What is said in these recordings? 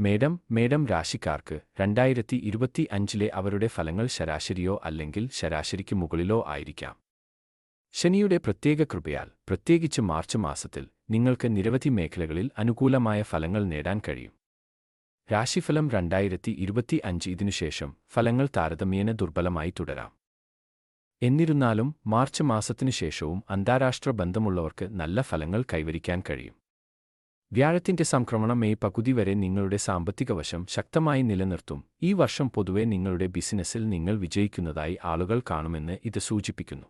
Madam madam രാശിക്കാർക്ക് രണ്ടായിരത്തി ഇരുപത്തി അഞ്ചിലെ അവരുടെ ഫലങ്ങൾ ശരാശരിയോ അല്ലെങ്കിൽ ശരാശരിക്ക് മുകളിലോ ആയിരിക്കാം. ശനിയുടെ പ്രത്യേക കൃപയാൽ പ്രത്യേകിച്ച് മാർച്ച് മാസത്തിൽ നിങ്ങൾക്ക് നിരവധി മേഖലകളിൽ അനുകൂലമായ ഫലങ്ങൾ നേടാൻ കഴിയും. രാശിഫലം രണ്ടായിരത്തി ഇരുപത്തി അഞ്ച് ഇതിനുശേഷം ഫലങ്ങൾ താരതമ്യേന ദുർബലമായി തുടരാം. എന്നിരുന്നാലും മാർച്ച് മാസത്തിനു ശേഷവും അന്താരാഷ്ട്ര ബന്ധമുള്ളവർക്ക് നല്ല ഫലങ്ങൾ കൈവരിക്കാൻ കഴിയും. വ്യാഴത്തിന്റെ സംക്രമണം മെയ് പകുതി വരെ നിങ്ങളുടെ സാമ്പത്തിക വശം ശക്തമായി നിലനിർത്തും. ഈ വർഷം പൊതുവെ നിങ്ങളുടെ ബിസിനസ്സിൽ നിങ്ങൾ വിജയിക്കുന്നതായി ആളുകൾ കാണുമെന്ന് ഇത് സൂചിപ്പിക്കുന്നു.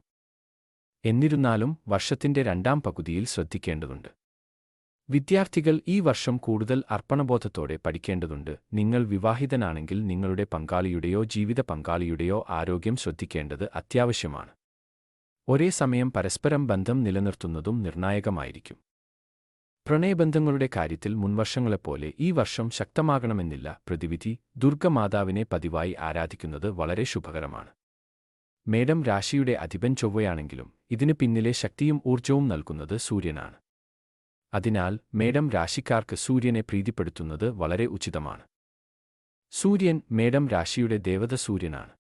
എന്നിരുന്നാലും വർഷത്തിന്റെ രണ്ടാം പകുതിയിൽ ശ്രദ്ധിക്കേണ്ടതുണ്ട്. വിദ്യാർത്ഥികൾ ഈ വർഷം കൂടുതൽ അർപ്പണബോധത്തോടെ പഠിക്കേണ്ടതുണ്ട്. നിങ്ങൾ വിവാഹിതനാണെങ്കിൽ നിങ്ങളുടെ പങ്കാളിയുടെയോ ജീവിത പങ്കാളിയുടെയോ ആരോഗ്യം ശ്രദ്ധിക്കേണ്ടത് അത്യാവശ്യമാണ്. ഒരേ സമയം പരസ്പരം ബന്ധം നിലനിർത്തുന്നതും നിർണായകമായിരിക്കും. പ്രണയബന്ധങ്ങളുടെ കാര്യത്തിൽ മുൻവർഷങ്ങളെപ്പോലെ ഈ വർഷം ശക്തമാകണമെന്നില്ല. പ്രതിവിധി ദുർഗമാതാവിനെ പതിവായി ആരാധിക്കുന്നത് വളരെ ശുഭകരമാണ്. മേഡം രാശിയുടെ അധിപൻ ചൊവ്വയാണെങ്കിലും ഇതിനു പിന്നിലെ ശക്തിയും ഊർജവും നൽകുന്നത് സൂര്യനാണ്. അതിനാൽ മേഡം രാശിക്കാർക്ക് സൂര്യനെ പ്രീതിപ്പെടുത്തുന്നത് വളരെ ഉചിതമാണ്. സൂര്യൻ മേഡം രാശിയുടെ ദേവത സൂര്യനാണ്.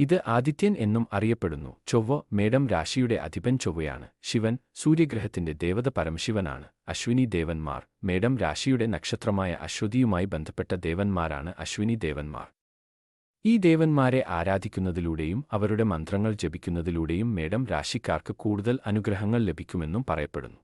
ഇത് ആദിത്യൻ എന്നും അറിയപ്പെടുന്നു. ചൊവ്വ മേടം രാശിയുടെ അധിപൻ ചൊവ്വയാണ്. ശിവൻ സൂര്യഗ്രഹത്തിന്റെ ദേവത പരമശിവനാണ്. അശ്വിനി ദേവന്മാർ മേടം രാശിയുടെ നക്ഷത്രമായ അശ്വതിയുമായി ബന്ധപ്പെട്ട ദേവന്മാരാണ് അശ്വിനി ദേവന്മാർ. ഈ ദേവന്മാരെ ആരാധിക്കുന്നതിലൂടെയും അവരുടെ മന്ത്രങ്ങൾ ജപിക്കുന്നതിലൂടെയും മേടം രാശിക്കാർക്ക് കൂടുതൽ അനുഗ്രഹങ്ങൾ ലഭിക്കുമെന്നും പറയപ്പെടുന്നു.